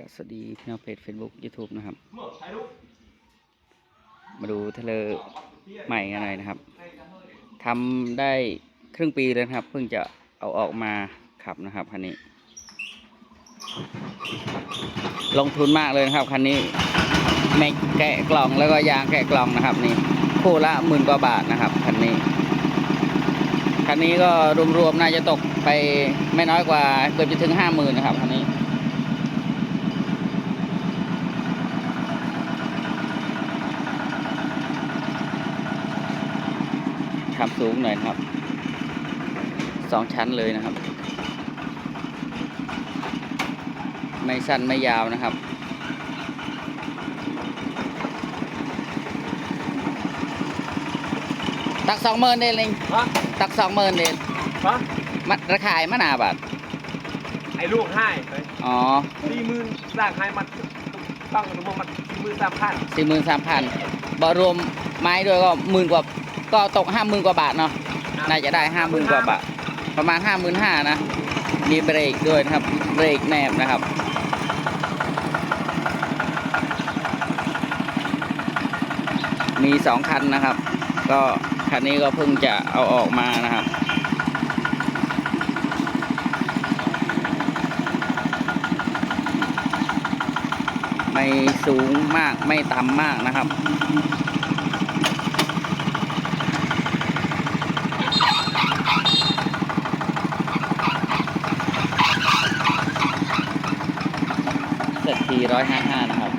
รับสวัสดีพี่น้องเพจ Facebook YouTube นะครับ มาดูเทเลใหม่กันหน่อยนะครับทำได้ครึ่งปีแล้วครับ เพิ่งจะเอาออกมาขับนะครับคันนี้ ลงทุนมากเลยนะครับคันนี้แม็กแกะกล่องแล้วก็ยางแกะกล่องนะครับ นี่คู่ละหมื่นกว่าบาทนะครับคันนี้คันนี้ก็รวมๆน่าจะตกไปไม่น้อยกว่าเกือบจะถึงห้าหมื่นนะครับคันนี้ ทำสูงหน่อยนะครับสองชั้นเลยนะครับ ไม่สั้นไม่ยาวนะครับตักสองหมื่นเดนเลยฮะตักสองหมื่นเดนฮะมัดราคาไอ้มะนาวบาทไอ้ลูกให้ไปอ๋อสี่หมื่นสร้างให้มันต้องรวมมันสี่หมื่นสามพันสี่หมื่นสามพันบรวมไม้ด้วยก็หมื่นกว่า ก็ตกห้าหมื่นกว่าบาทเนาะน่าจะได้ห้าหมื่นกว่าบาท ประมาณห้าหมื่นห้านะ มีเบรกด้วยนะครับ เบรกแนบนะครับมีสองคันนะครับ ก็คันนี้ก็เพิ่งจะเอาออกมานะครับ ไม่สูงมากไม่ต่ำมากนะครับ ที155นะครับ